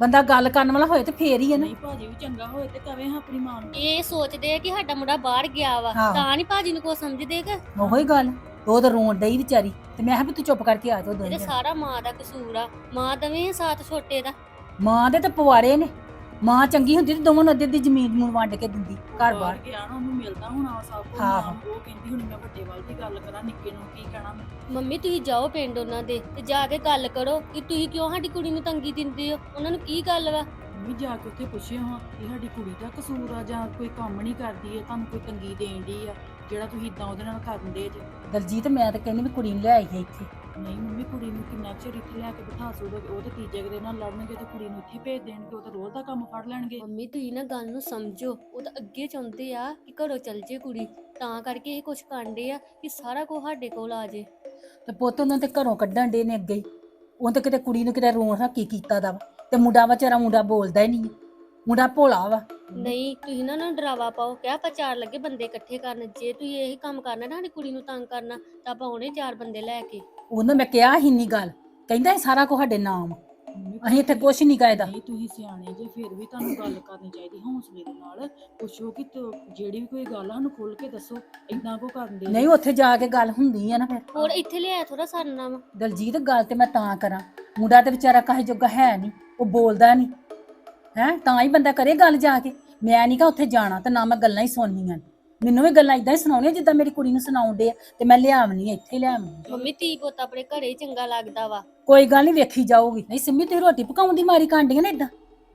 ਬੰਦਾ ਗੱਲ ਕਰਨ ਵਾਲਾ ਹੋਏ ਤੇ ਫੇਰ ਹੀ ਹੈ ਨਾ। ਨਹੀਂ ਭਾਜੀ ਵੀ ਚੰਗਾ ਹੋਏ ਤੇ ਕਵੇ ਹਾਂ ਆਪਣੀ ਮਾਂ ਨੂੰ। ਇਹ ਸੋਚਦੇ ਆ ਕਿ ਸਾਡਾ ਮੁੰਡਾ ਬਾਹਰ ਗਿਆ ਵਾ। ਤਾਂ ਨਹੀਂ ਭਾਜੀ ਨੂੰ ਕੁਝ ਸਮਝਦੇ ਕਿ? ਉਹੋ ਹੀ ਗੱਲ ਉਹ ਤਾਂ ਰੋਣ ਡਈ ਵਿਚਾਰੀ ਤੇ ਮੈਂ ਕਿਹਾ ਵੀ ਤੂੰ ਚੁੱਪ ਕਰਕੇ ਆ ਜਾ ਇਹਦੇ ਦੋਵੇਂ ਸਾਰਾ ਮਾਂ ਦਾ ਕਸੂਰ ਆ ਮਾਂ ਦਵੇਂ ਸਾਥ ਛੋਟੇ ਦਾ। ਮਾਂ ਦੇ ਤੇ ਪਵਾੜੇ ਨੇ। ਮਾਂ ਚੰਗੀ ਹੁੰਦੀ ਤੇ ਦੋਵਾਂ ਨੂੰ ਅੱਧੀ ਅੱਧੀ ਜ਼ਮੀਨ ਨੂੰ ਵੰਡ ਕੇ ਦਿੰਦੀ ਘਰ ਬਾਹਰ। ਬਾਰ ਗਿਆ ਨਾ ਉਹਨੂੰ ਮਿਲਦਾ ਹੋਣਾ ਸਭ ਕੁਝ ਆਹੋ। ਉਹ ਕਹਿੰਦੀ ਹੁਣ ਮੈਂ ਵੱਡੇ ਵੱਲ ਦੀ ਗੱਲ ਕਰਾਂ ਨਿੱਕੇ ਨੂੰ ਕੀ ਕਹਿਣਾ ਮੈਂ? ਮੰਮੀ ਤੁਸੀਂ ਜਾਓ ਪਿੰਡ ਉਹਨਾਂ ਦੇ ਤੇ ਜਾ ਕੇ ਗੱਲ ਕਰੋ ਕਿ ਤੁਸੀਂ ਕਿਉਂ ਸਾਡੀ ਕੁੜੀ ਨੂੰ ਤੰਗੀ ਦਿੰਦੇ ਹੋ? ਉਹਨਾਂ ਨੂੰ ਕੀ ਗੱਲ ਵਾ? ਮੰਮੀ ਜਾ ਕੇ ਉੱਥੇ ਪੁੱਛਿਆ ਹਾਂ ਕਿ ਸਾਡੀ ਕੁੜੀ ਦਾ ਕਸੂਰ ਆ ਜਾਂ ਕੋਈ ਕੰਮ ਨਹੀਂ ਕਰਦੀ ਹੈ ਤੁਹਾਨੂੰ ਕੋਈ ਤੰਗੀ ਦੇਣ ਦੀ ਆ ਜਿਹੜਾ ਤੁਸੀਂ ਇਦਾਂ ਉਹਦੇ ਨਾਲ ਕਰਨ ਦੇ ਜੇ। ਦਲਜੀਤ ਮੈਂ ਤਾਂ ਕਹਿੰਦੀ ਵੀ ਕੁੜੀ ਨੂੰ ਲੈ ਆਈਏ ਇੱਥੇ। ਨਹੀਂ ਮੰਮੀ ਕੁੜੀ ਨੂੰ ਕਿੰਨਾ ਚਿਰ ਇੱਥੇ ਲੈ ਕੇ ਬਿਠਾ ਸੂਦੋਗੇ ਉਹ ਤੇ ਤੀਜੇ ਕੁ ਦਿਨ ਨਾਲ ਲੜਨਗੇ ਤੇ ਕੁੜੀ ਨੂੰ ਇੱਥੇ ਭੇਜ ਦੇਣਗੇ ਉਹ ਤਾਂ ਰੋਜ਼ ਦਾ ਕੰਮ ਫੜ ਲੈਣਗੇ ਮੰਮੀ ਤੁਸੀਂ ਨਾ ਗੱਲ ਨੂੰ ਸਮਝੋ ਉਹ ਤਾਂ ਅੱਗੇ ਚਾਹੁੰਦੇ ਆ ਕਿ ਘਰੋਂ ਚੱਲ ਜੇ ਕੁੜੀ ਤਾਂ ਕਰਕੇ ਇਹ ਕੁਝ ਕਾਂਡੇ ਆ ਕਿ ਸਾਰਾ ਕੁਝ ਸਾਡੇ ਕੋਲ ਆ ਜੇ ਤੇ ਪੁੱਤ ਉਹਨਾਂ ਤੇ ਘਰੋਂ ਕੱਢਣ ਦੇ ਨੇ ਅੱਗੇ ਹੀ। ਉਹ ਤੇ ਕਿਤੇ ਕੁੜੀ ਨੂੰ ਕਿਤੇ ਰੋਣ ਹੱਕੀ ਕੀਤਾ ਦਾ ਵਾ ਤੇ ਮੁੰਡਾ ਵਿਚਾਰਾ ਮੁੰਡਾ ਬੋਲਦਾ ਹੀ ਨਹੀਂ ਮੁੰਡਾ ਭੋਲਾ ਵਾ। ਨਹੀਂ ਤੁਸੀਂ ਨਾ ਨੂੰ ਡਰਾਵਾ ਪਾਓ। ਕਿਆ ਆਪਾਂ ਚਾਰ ਲੱਗੇ ਬੰਦੇ ਇਕੱਠੇ ਕਰਨ। ਜੇ ਤੁਸੀਂ ਇਹੀ ਕੰਮ ਕਰਨਾ ਨਾ ਸਾਡੀ ਕੁੜੀ ਨੂੰ ਤੰਗ ਕਰਨਾ ਤਾਂ ਆਪਾਂ ਹੁਣੇ ਚਾਰ ਬੰਦੇ ਲੈ ਕੇ। ਉਹਨੂੰ ਮੈਂ ਕਿਹਾ ਹੀ ਨਹੀਂ ਗੱਲ। ਕਹਿੰਦਾ ਇਹ ਸਾਰਾ ਕੁਝ ਸਾਡੇ ਨਾਮ। ਆ। ਮੰਮੀ ਅਸੀਂ ਇੱਥੇ ਕੁਛ ਨਹੀਂ ਕਾਇਦਾ ਨਹੀਂ ਤੁਸੀਂ ਸਿਆਣੇ ਜੇ ਫਿਰ ਵੀ ਤੁਹਾਨੂੰ ਗੱਲ ਕਰਨੀ ਚਾਹੀਦੀ ਹੌਸਲੇ ਦੇ ਨਾਲ। ਪੁੱਛੋ ਕਿ ਤੂੰ- ਜਿਹੜੀ ਵੀ ਕੋਈ ਗੱਲ ਆ ਸਾਨੂੰ ਖੋਲ ਕੇ ਦੱਸੋ ਇਦਾਂ ਕੋ ਕਰਨ ਦੇ ਨਹੀਂ ਉੱਥੇ ਜਾ ਕੇ ਗੱਲ ਹੁੰਦੀ ਆ ਨਾ ਫਿਰ। ਹੋਰ ਇੱਥੇ ਲਿਆਇਆ ਥੋੜਾ ਸਰਨਾ ਵਾ ਦਲਜੀਤ ਗੱਲ ਤੇ ਮੈਂ ਤਾਂ ਕਰਾਂ। ਮੁੰਡਾ ਤੇ ਵਿਚਾਰਾ ਕਾਹੇ ਜੋਗਾ ਹੈ ਨਹੀਂ ਉਹ ਬੋਲਦਾ ਨਹੀਂ। ਹੈ ਤਾਂ ਹੀ ਬੰਦਾ ਕਰੇ ਗੱਲ ਜਾ ਕੇ। ਮੈਂ ਨਹੀਂ ਕਾ ਉੱਥੇ ਜਾਣਾ ਤੇ ਨਾ ਮੈਂ ਗੱਲਾਂ ਹੀ ਸੁਣਨੀਆਂ। ਮੈਨੂੰ ਵੀ ਗੱਲਾਂ ਇਦਾਂ ਹੀ ਸੁਣਾਉਣੀਆਂ ਜਿੱਦਾਂ ਮੇਰੀ ਕੁੜੀ ਨੂੰ ਸੁਣਾਉਂਦੇ ਆ ਤੇ ਮੈਂ ਲਿਆਵਣੀ ਇੱਥੇ ਲਿਆਵਣੀ ਮੰਮੀ ਧੀ ਪੁੱਤ ਆਪਣੇ ਘਰੇ ਹੀ ਚੰਗਾ ਲੱਗਦਾ ਵਾ। ਕੋਈ ਗੱਲ ਨਹੀਂ ਵੇਖੀ ਜਾਊਗੀ। ਨਹੀਂ ਸਿੰਮੀ ਤੁਸੀਂ ਰੋਟੀ ਪਕਾਉਣ ਦੀ ਮਾਰੀ ਕਾਂਡੀਆਂ ਨੇ ਇਦਾਂ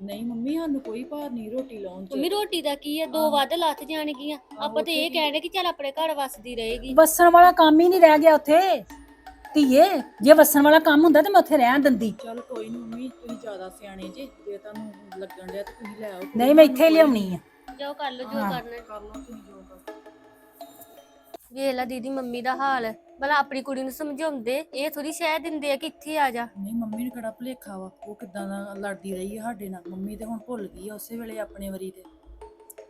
ਨਹੀਂ ਮੰਮੀ ਸਾਨੂੰ ਕੋਈ ਭਾਰ ਨਹੀਂ ਰੋਟੀ ਲਾਉਣ ਚ। ਮੰਮੀ ਰੋਟੀ ਦਾ ਕੀ ਆ? ਦੋ ਵੱਧ ਲੱਥ ਜਾਣਗੀਆਂ। ਆਪਾਂ ਤੇ ਇਹ ਕਹਿਣੇ ਕਿ ਚੱਲ ਆਪਣੇ ਘਰ ਵਸਦੀ ਰਹੇਗੀ। ਵਸਣ ਵਾਲਾ ਕੰਮ ਹੀ ਨਹੀਂ ਰਹਿ ਗਿਆ ਉੱਥੇ। ਧੀਏ ਜੇ ਵਸਣ ਵਾਲਾ ਕੰਮ ਹੁੰਦਾ ਤੇ ਮੈਂ ਉੱਥੇ ਰਹਿਣ ਦਿੰਦੀ। ਚਲ ਕੋਈ ਨੀ ਮੰਮੀ ਤੁਸੀਂ ਜ਼ਿਆਦਾ ਸਿਆਣੇ ਜੇ ਜੇ ਤੁਹਾਨੂੰ ਲੱਗਣ ਤੇ ਤੁਸੀਂ ਲੈ ਆਓ। ਨਹੀਂ ਮੈਂ ਇੱਥੇ ਲਿਆਉਣੀ ਆ। ਜਾਓ ਕਰ ਲਓ ਜੋ ਹਾਂ। ਕਰਨਾ ਕਰ ਲਓ ਤੁਸੀਂ ਜੋ ਕਰ। ਵੇਖ ਲੈ ਦੀਦੀ ਮੰਮੀ ਦਾ ਹਾਲ। ਭਲਾ ਆਪਣੀ ਕੁੜੀ ਨੂੰ ਸਮਝਾਉਂਦੇ ਇਹ ਥੋੜੀ ਸ਼ਹਿ ਦਿੰਦੇ ਆ ਕਿ ਇੱਥੇ ਆ ਜਾ। ਨਹੀਂ ਮੰਮੀ ਨੂੰ ਕਿਹੜਾ ਭੁਲੇਖਾ ਵਾ ਉਹ ਕਿਦਾਂ ਦਾ ਲੜਦੀ ਰਹੀ ਹੈ ਸਾਡੇ ਨਾਲ। ਮੰਮੀ ਤੇ ਹੁਣ ਭੁੱਲ ਗਈ ਆ ਉਸੇ ਵੇਲੇ ਆਪਣੇ ਵਾਰੀ ਤੇ।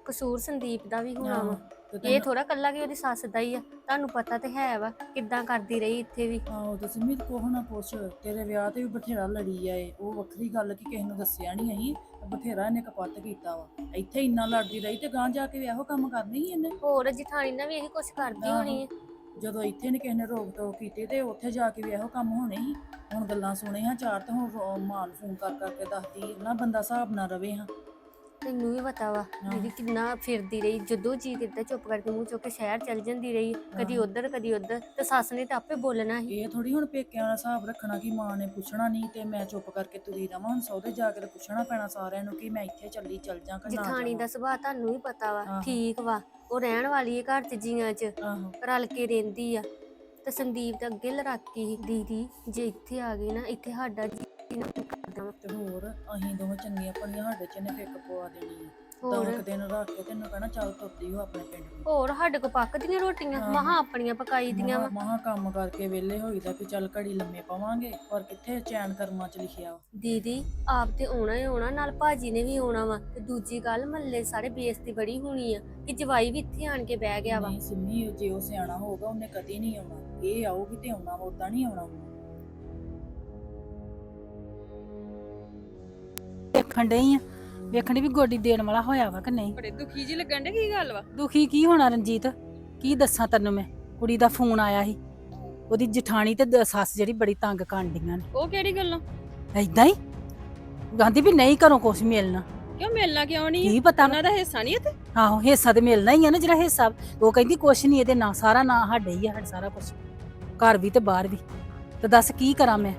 ਕਸੂਰ ਸੰਦੀਪ ਦਾ ਵੀ ਹੋਣਾ ਵਾ। ਇਹ ਥੋੜਾ ਕੱਲਾ ਕਿ ਉਹਦੀ ਸੱਸ ਦਾ ਹੀ ਆ। ਤੁਹਾਨੂੰ ਪਤਾ ਤੇ ਹੈ ਵਾ ਕਿੱਦਾਂ ਕਰਦੀ ਰਹੀ ਇੱਥੇ ਵੀ। ਆਹੋ ਤੇ ਸਿੰਮੀ ਤੂੰ ਕੋਹ ਨਾ ਪੁੱਛ ਤੇਰੇ ਵਿਆਹ ਤੇ ਵੀ ਬਥੇਰਾ ਲੜੀ ਆ ਇਹ। ਉਹ ਵੱਖਰੀ ਗੱਲ ਕਿ ਕਿਸੇ ਨੂੰ ਦੱਸਿਆ ਨਹੀਂ ਅਸੀਂ ਬਥੇਰਾ ਇਹਨੇ ਕਪੱਤ ਕੀਤਾ ਵਾ। ਇੱਥੇ ਇੰਨਾ ਲੜਦੀ ਰਹੀ ਤੇ ਗਾਂ ਜਾ ਕੇ ਵੀ ਇਹੋ ਕੰਮ ਕਰਨੀ ਸੀ ਇਹਨੇ। ਹੋਰ ਜਠਾਣੀ ਨਾਲ ਵੀ ਇਹੀ ਕੁਛ ਕਰਦੀ ਹੋਣੀ ਹੈ ਜਦੋਂ ਇੱਥੇ ਨੇ ਕਿਸੇ ਨੇ ਰੋਕ ਟੋਕ ਕੀਤੀ ਤੇ ਉੱਥੇ ਜਾ ਕੇ ਵੀ ਇਹੋ ਕੰਮ ਹੋਣੇ ਸੀ ਹੁਣ ਗੱਲਾਂ ਸੁਣੇ ਹਾਂ ਚਾਰ ਤੇ ਹੁਣ ਰੋ- ਮਾਂ ਨੂੰ ਫੋਨ ਕਰ ਕਰਕੇ ਦੱਸਦੀ ਨਾ ਬੰਦਾ ਹਿਸਾਬ ਨਾਲ ਰਵੇ ਹਾਂ। ਤੈਨੂੰ ਵੀ ਪਤਾ ਵਾ। ਦੀਦੀ ਕਿੰਨਾ ਫਿਰਦੀ ਰਹੀ ਜਦੋਂ ਜੀ ਕਰਦਾ ਚੁੱਪ ਕਰਕੇ ਮੂੰਹ ਚੁੱਕ ਕੇ ਸ਼ਹਿਰ ਚਲ ਜਾਂਦੀ ਰਹੀ ਕਦੀ। ਉਧਰ ਕਦੀ ਉਧਰ ਤੇ ਸੱਸ ਨੇ ਤਾਂ ਆਪੇ ਬੋਲਣਾ ਸੀ ਇਹ ਥੋੜੀ ਹੁਣ ਪੇਕਿਆਂ ਦਾ ਹਿਸਾਬ ਰੱਖਣਾ ਕਿ ਮਾਂ ਨੇ ਪੁੱਛਣਾ ਨਹੀਂ ਤੇ ਮੈਂ ਚੁੱਪ ਕਰਕੇ ਤੁਰੀ ਰਵਾਂ ਹੁਣ ਸਹੁਰੇ ਜਾ ਕੇ ਤੇ ਪੁੱਛਣਾ ਪੈਣਾ ਸਾਰਿਆਂ ਨੂੰ ਕਿ ਮੈਂ ਇੱਥੇ ਚੱਲੀ ਚੱਲ ਜਾਂ ਕਿ ਨਾ ਜਠਾਣੀ ਦਾ। ਸੁਭਾਅ ਤੁਹਾਨੂੰ ਵੀ ਪਤਾ ਵਾ। ਠੀਕ ਵਾ ਉਹ ਰਹਿਣ ਵਾਲੀ ਹੈ ਘਰ ਚ ਜੀਆਂ ਚ ਆਹੋ ਰਲ ਕੇ ਰਹਿੰਦੀ ਆ ਤੇ ਸੰਦੀਪ ਤਾਂ ਅੱਗੇ ਲੜਾਕੀ ਸੀ ਦੀਦੀ ਜੇ ਇੱਥੇ ਆ ਗਈ ਨਾ ਇੱਥੇ ਸਾਡਾ ਜੀ। ਤੇ ਹੋਰ ਅਸੀਂ ਦੋਵੇਂ ਚੰਗੀਆਂ ਪਣੀਆਂ ਸਾਡੇ ਚ ਨੇ ਫਿੱਕ ਪਵਾ ਦੇਣੀ ਹੋਰ? ਕੁ ਦਿਨ ਰੱਖ ਕੇ ਤੈਨੂੰ ਕਹਿਣਾ ਚੱਲ ਤੁਰਦੀ ਹੋ ਆਪਣੇ ਪਿੰਡ ਨੂੰ। ਹੋਰ ਸਾਡੇ ਕੋ ਪੱਕਦੀਆਂ ਰੋਟੀਆਂ। ਮਹਾ ਆਪਣੀਆਂ ਪਕਾਈ ਦੀਆਂ ਵਾ। ਮਹਾਂ ਕੰਮ ਕਰਕੇ ਵਿਹਲੇ ਹੋਈਦਾ ਕਿ ਚੱਲ ਘੜੀ ਲੰਮੇ ਪਵਾਂਗੇ ਪਰ ਕਿੱਥੇ ਚੈਨ ਕਰਮਾਂ ਚ ਲਿਖਿਆ ਵਾ। ਦੀਦੀ ਆਪ ਤੇ ਆਉਣਾ ਹੀ ਆਉਣਾ ਨਾਲ ਭਾਜੀ ਨੇ ਵੀ ਆਉਣਾ ਵਾ। ਤੇ ਦੂਜੀ ਗੱਲ ਮੱਲੇ ਸਾਰੇ ਬੇਇੱਜ਼ਤੀ ਬੜੀ ਹੋਣੀ ਆ ਕਿ ਜਵਾਈ ਵੀ ਇੱਥੇ ਆਣ ਕੇ ਬਹਿ ਗਿਆ ਵਾ। ਨਹੀਂ ਸਿੰਮੀ ਜੇ ਉਹ ਸਿਆਣਾ ਹੋਊਗਾ ਉਹਨੇ ਕਦੀ ਨਹੀਂ ਆਉਣਾ। ਇਹ ਆਊਗੀ ਤੇ ਆਉਣਾ ਵਾ ਉਦਾਂ ਨਹੀਂ ਆਉਣਾ ਵੇਖਣ ਡਈ ਆ। ਵੇਖਣ ਵੀ ਗੋਡੀ ਦੇਣ ਵਾਲਾ ਹੋਇਆ ਵਾ ਕਿ ਨਹੀਂ। ਬੜੇ ਦੁਖੀ ਜੀ ਲੱਗਣ ਦੇ ਕੀ ਗੱਲ ਵਾ? ਦੁਖੀ ਕੀ ਹੋਣਾ ਰਣਜੀਤ? ਕੀ ਦੱਸਾਂ ਤੈਨੂੰ ਮੈਂ? ਕੁੜੀ ਦਾ ਫੋਨ ਆਇਆ ਸੀ। ਉਹਦੀ ਜਠਾਣੀ ਤੇ ਦ- ਸੱਸ ਜਿਹੜੀ ਬੜੀ ਤੰਗ ਕਾਂਡੀਆਂ ਨੇ। ਉਹ ਕਿਹੜੀ ਗੱਲੋਂ? ਐਦਾਂ ਹੀ ਗਾਂਦੀ ਵੀ ਨਹੀਂ ਘਰੋਂ ਕੁਛ ਮਿਲਣਾ। ਕਿਉਂ ਮਿਲਣਾ ਕਿਉਂ ਨਹੀਂ? ਕੀ ਪਤਾ ਉਹਨਾਂ ਦਾ ਹਿੱਸਾ ਨਹੀਂ ਇੱਥੇ ਆਹੋ ਹਿੱਸਾ ਤੇ ਮਿਲਣਾ ਹੀ ਆ ਨਾ ਜਿਹੜਾ ਹਿੱਸਾ। ਉਹ ਕਹਿੰਦੀ ਕੁਛ ਨਹੀਂ ਇਹਦੇ ਨਾਂ ਸਾਰਾ ਨਾਂ ਸਾਡੇ ਹੀ ਆ ਸਾਡਾ ਸਾਰਾ ਕੁਛ। ਘਰ ਵੀ ਤੇ ਬਾਹਰ ਵੀ। ਤੇ ਦੱਸ ਕੀ ਕਰਾਂ ਮੈਂ?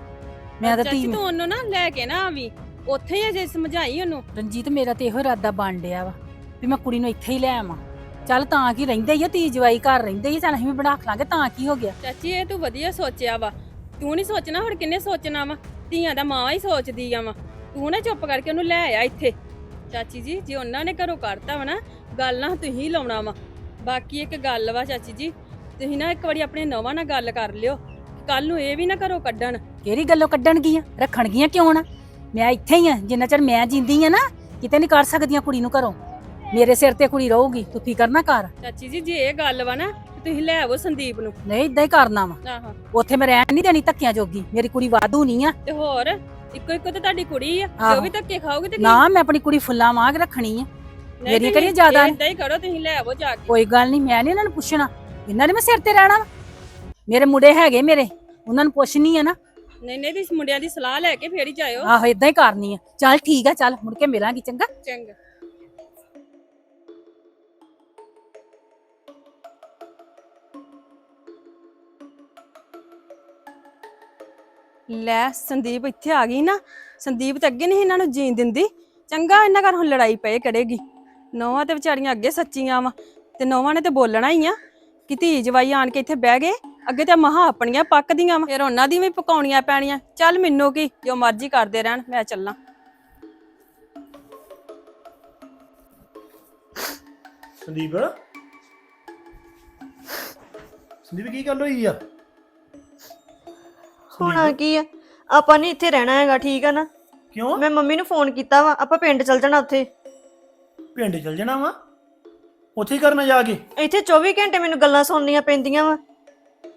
ਮੈਂ ਤਾਂ ਚਾਚੀ ਧੀ ਤੂੰ ਉਹਨੂੰ ਨਾ ਲੈ ਕੇ ਨਾ ਆਵੀਂ ਉੱਥੇ ਹੀ ਅਜੇ ਸਮਝਾਈ ਉਹਨੂੰ। ਰਣਜੀਤ ਮੇਰਾ ਤੇ ਇਹੋ ਇਰਾਦਾ ਬਣ ਡਿਆ ਵਾ ਵੀ ਮੈਂ ਕੁੜੀ ਨੂੰ ਇੱਥੇ ਹੀ ਲੈ ਆਵਾਂ। ਚੱਲ ਤਾਂ ਕੀ ਰਹਿੰਦੇ ਹੀ ਆ ਧੀ ਜਵਾਈ ਘਰ ਰਹਿੰਦੇ ਹੀ ਚੱਲ ਅਸੀਂ ਵੀ ਬਣਾ ਲਾਂਗੇ ਤਾਂ ਕੀ ਹੋ ਗਿਆ? ਚਾਚੀ ਇਹ ਤੂੰ ਵਧੀਆ ਸੋਚਿਆ ਵਾ। ਤੂੰ ਨਹੀਂ ਸੋਚਣਾ ਹੁਣ ਕਿੰਨੇ ਸੋਚਣਾ ਵਾ? ਧੀਆਂ ਦਾ ਮਾਂ ਹੀ ਸੋਚਦੀ ਆ ਵਾ। ਤੂੰ ਨਾ ਚੁੱਪ ਕਰਕੇ ਉਹਨੂੰ ਲੈ ਆ ਇੱਥੇ। ਚਾਚੀ ਜੀ ਜੇ ਉਹਨਾਂ ਨੇ ਘਰੋਂ ਕੱਢਤਾ ਵਾ ਨਾ ਗੱਲ ਨਾ ਤੁਸੀਂ ਲਾਉਣਾ ਵਾ। ਬਾਕੀ ਇੱਕ ਗੱਲ ਵਾ ਚਾਚੀ ਜੀ ਤੁਸੀਂ ਨਾ ਇੱਕ ਵਾਰੀ ਆਪਣੇ ਨਵਾਂ ਨਾਲ ਗੱਲ ਕਰ ਲਿਓ। ਕੱਲ ਨੂੰ ਇਹ ਵੀ ਨਾ ਘਰੋਂ ਕੱਢਣ। ਕਿਹੜੀ ਗੱਲੋਂ ਕੱਢਣਗੀਆਂ? ਰੱਖਣਗੀਆਂ ਕਿਉਂ ਨਾ? ਮੈਂ ਇੱਥੇ ਹੀ ਆ ਜਿੰਨਾ ਚਿਰ ਮੈਂ ਜਿੰਦੀ ਆ ਨਾ ਕਿਤੇ ਨਹੀਂ ਕਰ ਸਕਦੀਆਂ ਕੁੜੀ ਨੂੰ ਘਰੋਂ। ਮੇਰੇ ਸਿਰ ਤੇ ਕੁੜੀ ਰਹੂਗੀ ਤੂੰ ਫਿਕਰ ਨਾ ਕਰ। ਚਾਚੀ ਜੀ ਜੇ ਇਹ ਗੱਲ ਵਾ ਨਾ ਤੇ ਤੁਸੀਂ ਲੈ ਆਵੋ ਸੰਦੀਪ ਨੂੰ। ਨਹੀਂ ਇਦਾਂ ਹੀ ਕਰਨਾ ਵਾ। ਆਹੋ। ਉੱਥੇ ਮੈਂ ਰਹਿਣ ਨਹੀਂ ਦੇਣੀ ਧੱਕਿਆਂ ਜੋਗੀ ਮੇਰੀ ਕੁੜੀ ਵਾਧੂ ਨਹੀਂ ਆ। ਤੇ ਹੋਰ ਇੱਕੋ ਇੱਕੋ ਤੇ ਤੁਹਾਡੀ ਕੁੜੀ ਆ ਜੇ ਉਹ। ਵੀ ਧੱਕੇ ਖਾਓਗੇ ਤੇ ਕੀ? ਨਾ ਮੈਂ ਆਪਣੀ ਕੁੜੀ ਫੁੱਲਾਂ ਵਾਂਗ ਰੱਖਣੀ ਆ। ਨਹੀਂ ਤੁਸੀਂ ਕਿਹੜੀਆਂ ਜ਼ਿਆਦਾ ਨੇ? ਏਦਾਂ ਹੀ ਕਰੋ ਤੁਸੀਂ ਲੈ ਆਵੋ ਜਾ ਕੇ। ਕੋਈ ਗੱਲ ਨਹੀਂ ਮੈਂ ਨਹੀਂ ਇਹਨਾਂ ਨੂੰ ਪੁੱਛਣਾ। ਇਹਨਾਂ ਨੇ ਮੈਂ ਸਿਰ ਤੇ ਰਹਿਣਾ ਵਾ। ਮੇਰੇ ਮੁੰਡੇ ਹੈਗੇ ਮੇਰੇ ਉਹਨਾਂ ਨੂੰ ਪੁੱਛਣੀ ਆ ਨਾ। ਨਹੀਂ ਨਹੀਂ ਤੁਸੀਂ ਮੁੰਡਿਆਂ ਦੀ ਸਲਾਹ ਲੈ ਕੇ ਫੇਰ ਹੀ ਜਾਇਓ। ਆਹੋ ਇਦਾਂ ਹੀ ਕਰਨੀ ਆ। ਚੱਲ ਠੀਕ ਆ ਚੱਲ ਮੁੜ ਕੇ ਮਿਲਾਂਗੀ ਚੰਗਾ? ਚੰਗਾ। ਲੈ ਸੰਦੀਪ ਇੱਥੇ ਆ ਗਈ ਨਾ। ਸੰਦੀਪ ਤੇ ਅੱਗੇ ਨਹੀਂ ਇਹਨਾਂ ਨੂੰ ਜੀਣ ਦਿੰਦੀ। ਚੰਗਾ ਇਹਨਾਂ ਘਰ ਹੁਣ ਲੜਾਈ ਪਏ ਕਰੇਗੀ ਨੌਵਾਂ ਤੇ ਵਿਚਾਰੀਆਂ ਅੱਗੇ ਸੱਚੀਆਂ ਵਾ ਤੇ ਨੌਵਾਂ ਨੇ ਤੇ ਬੋਲਣਾ ਹੀ ਆ ਕਿ ਧੀ ਜਵਾਈ ਆਣ ਕੇ ਇੱਥੇ ਬਹਿ ਗਏ। ਅੱਗੇ ਤੇ ਮਹਾ ਆਪਣੀਆਂ ਪੱਕਦੀਆਂ ਵਾ। ਫਿਰ ਉਹਨਾਂ ਦੀ ਵੀ ਪਕਾਉਣੀਆਂ ਪੈਣੀਆਂ। ਚੱਲ ਮੈਨੂੰ ਕੀ ਜੋ ਮਰਜ਼ੀ ਕਰਦੇ ਰਹਿਣ ਮੈਂ ਚੱਲਾਂ। ਸੰਦੀਪ? ਸੰਦੀਪ ਕੀ ਗੱਲ ਹੋਈ ਆ? ਹੋਣਾ ਕੀ ਆ? ਆਪਾਂ ਨਹੀਂ ਇੱਥੇ ਰਹਿਣਾ ਹੈਗਾ ਠੀਕ ਆ ਨਾ? ਕਿਉਂ? ਮੈਂ ਮੰਮੀ ਨੂੰ ਫੋਨ ਕੀਤਾ ਵਾ ਆਪਾਂ ਪਿੰਡ ਚੱਲ ਜਾਣਾ ਉੱਥੇ। ਪਿੰਡ ਚਲ ਜਾਣਾ ਵਾ? ਉੱਥੇ ਹੀ ਕਰਨਾ ਜਾ ਕੇ? ਇੱਥੇ 24 ਘੰਟੇ ਮੈਨੂੰ ਗੱਲਾਂ ਸੁਣਨੀਆਂ ਪੈਂਦੀਆਂ ਵਾ।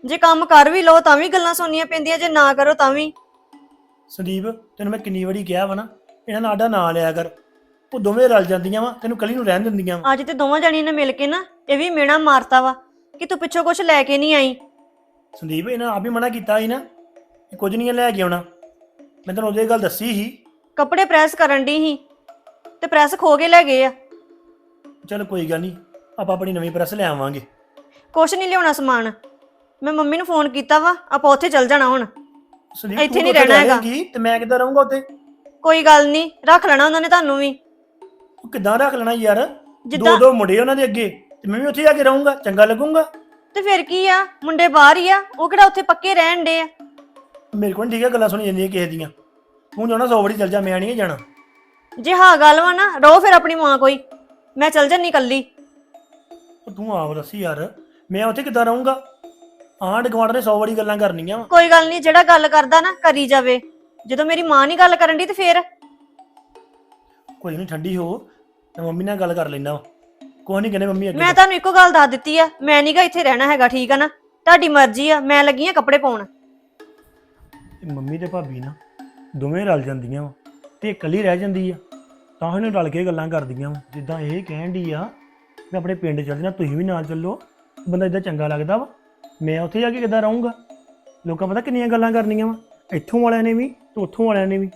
ਜੇ ਕੰਮ ਕਰ ਵੀ ਲਓ ਤਾਂ ਵੀ ਗੱਲਾਂ ਸੁਣਨੀਆਂ ਪੈਂਦੀਆਂ ਜੇ ਨਾ ਕਰੋ ਤਾਂ ਵੀ। ਸੰਦੀਪ ਤੈਨੂੰ ਮੈਂ ਕਿੰਨੀ ਵਾਰੀ ਕਿਹਾ ਵਾ ਨਾ ਇਹਨਾਂ ਨਾਲ ਆਡਾ ਨਾਂ ਲਿਆ ਕਰ। ਉਹ ਦੋਵੇਂ ਰਲ ਜਾਂਦੀਆਂ ਵਾ ਤੈਨੂੰ ਕੱਲੀ ਨੂੰ ਰਹਿਣ ਦਿੰਦੀਆਂ ਵਾ। ਅੱਜ ਤੇ ਦੋਵਾਂ ਜਣੀਆਂ ਨੇ ਮਿਲ ਕੇ ਨਾ ਇਹ ਵੀ ਮੇਣਾ ਮਾਰਤਾ ਵਾ ਕਿ ਤੂੰ ਪਿੱਛੋਂ ਕੁਝ ਲੈ ਕੇ ਨਹੀਂ ਆਈ। ਸੰਦੀਪ ਇਹਨਾਂ ਆਪ ਹੀ ਮਨਾ ਕੀਤਾ ਸੀ ਨਾ ਕਿ ਕੁਝ ਨਹੀਂ ਲੈ ਕੇ ਆਉਣਾ। ਮੈਂ ਤੈਨੂੰ ਉਹਦੇ ਗੱਲ ਦੱਸੀ ਸੀ। ਕੱਪੜੇ ਪ੍ਰੈਸ ਕਰਨ ਦੀ ਸੀ ਤੇ ਪ੍ਰੈਸ ਖੋ ਕੇ ਲੈ ਗਏ ਆ। ਚਲ ਕੋਈ ਗੱਲ ਨਹੀਂ ਆਪਾਂ ਆਪਣੀ ਨਵੀਂ ਪ੍ਰੈਸ ਲੈ ਆਵਾਂਗੇ। ਕੁਛ ਨਹੀਂ ਲਿਆਉਣਾ ਸਮਾਨ। ਮੈਂ ਮੰਮੀ ਨੂੰ ਫੋਨ ਕੀਤਾ ਵਾ ਆਪਾਂ ਉੱਥੇ ਚੱਲ ਜਾਣਾ ਹੁਣ। ਸੰਦੀਪ ਇੱਥੇ ਤੂੰ ਨਹੀਂ ਉੱਥੇ ਰਹਿਣਾ ਹੈਗਾ। ਰਹੇਂਗੀ ਤੇ ਮੈਂ ਕਿੱਦਾਂ ਰਹੂੰਗਾ ਉੱਥੇ? ਕੋਈ ਗੱਲ ਨਹੀਂ ਰੱਖ ਲੈਣਾ ਉਹਨਾਂ ਨੇ ਤੁਹਾਨੂੰ ਵੀ। ਉਹ ਕਿੱਦਾਂ ਰੱਖ ਲੈਣਾ ਯਾਰ? ਦੋ ਜਿੱਦਾਂ ਦੋ ਮੁੰਡੇ ਉਹਨਾਂ ਦੇ ਅੱਗੇ ਤੇ ਮੈਂ ਵੀ ਉੱਥੇ ਜਾ ਕੇ ਰਹੂੰਗਾ ਚੰਗਾ ਲੱਗੂੰਗਾ। ਤੇ ਫਿਰ ਕੀ ਆ? ਮੁੰਡੇ ਬਾਹਰ ਹੀ ਆ ਉਹ ਕਿਹੜਾ ਉੱਥੇ ਪੱਕੇ ਰਹਿਣ ਡੇ ਆ? ਮੇਰੇ ਕੋਲ ਨੀ ਠੀਕ ਹੈ ਗੱਲਾਂ ਸੁਣੀ ਜਾਂਦੀਆਂ ਕਿਸੇ ਦੀਆਂ। ਤੂੰ ਜਾਣਾ ਸੌ ਵਾਰੀ ਚੱਲ ਜਾ ਮੈਂ ਨਹੀਂ ਜਾਣਾ। ਜੇ ਹਾਂ ਗੱਲ ਵਾ ਨਾ ਰਹੋ ਫਿਰ ਆਪਣੀ ਮਾਂ ਕੋਈ। ਮੈਂ ਚੱਲ ਜੰਨੀ ਕੱਲੀ ਉਹ ਤੂੰ ਆਪ ਦੱਸੀ ਯਾਰ ਮੈਂ ਉੱਥੇ ਕਿੱਦਾਂ ਰਹੂੰਗਾ? ਆਂਢ ਗੁਆਂਢ ਨੇ ਸੌ ਵਾਰੀ ਗੱਲਾਂ ਕਰਨੀਆਂ ਵਾ। ਕੋਈ ਗੱਲ ਨਹੀਂ ਜਿਹੜਾ ਗੱਲ ਕਰਦਾ ਨਾ ਕਰੀ ਜਾਵੇ। ਜਦੋਂ ਮੇਰੀ ਮਾਂ ਨਹੀਂ ਗੱਲ ਕਰਨ ਦੀ ਤੇ ਫੇਰ? ਕੋਈ ਨਹੀਂ ਠੰਡੀ ਹੋ। ਮੈਂ ਮੰਮੀ ਨਾਲ ਗੱਲ ਕਰ ਲੈਣਾ ਵਾ। ਕੋਈ ਨਹੀਂ ਕਹਿੰਦੇ ਮੰਮੀ ਅੱਗੇ ਮੈਂ ਤੁਹਾਨੂੰ ਇੱਕੋ ਗੱਲ ਦੱਸ ਦਿੱਤੀ ਆ। ਮੈਂ ਨਹੀਂਗਾ ਇੱਥੇ ਰਹਿਣਾ ਹੈਗਾ ਠੀਕ ਆ ਨਾ? ਤੁਹਾਡੀ ਮਰਜ਼ੀ ਆ ਮੈਂ ਲੱਗੀ ਆ ਕੱਪੜੇ ਪਾਉਣ। ਤੇ ਮੰਮੀ ਤੇ ਭਾਬੀ ਨਾ ਦੋਵੇਂ ਰਲ ਜਾਂਦੀਆਂ ਵਾ ਤੇ ਇਹ ਇਕੱਲੀ ਰਹਿ ਜਾਂਦੀ ਆ। ਤਾਂ ਇਹਨੂੰ ਰਲ ਕੇ ਗੱਲਾਂ ਕਰਦੀਆਂ ਵਾ। ਜਿੱਦਾਂ ਇਹ ਕਹਿਣ ਦੀ ਆ ਮੈਂ ਆਪਣੇ ਪਿੰਡ ਚੱਲ ਜਾਣਾ ਤੁਸੀਂ ਵੀ ਨਾਲ ਚੱਲੋ। ਬੰਦਾ ਇਦਾਂ ਚੰਗਾ ਲੱਗਦਾ ਵਾ। ਮੈਂ ਉੱਥੇ ਜਾ ਕੇ ਕਿੱਦਾਂ ਰਹੂੰਗਾ? ਲੋਕਾਂ ਪਤਾ ਕਿੰਨੀਆਂ ਗੱਲਾਂ ਕਰਨੀਆਂ ਵਾ। ਇੱਥੋਂ ਵਾਲਿਆਂ ਨੇ ਵੀ ਤੇ ਉੱਥੋਂ ਵਾਲਿਆਂ ਨੇ ਵੀ।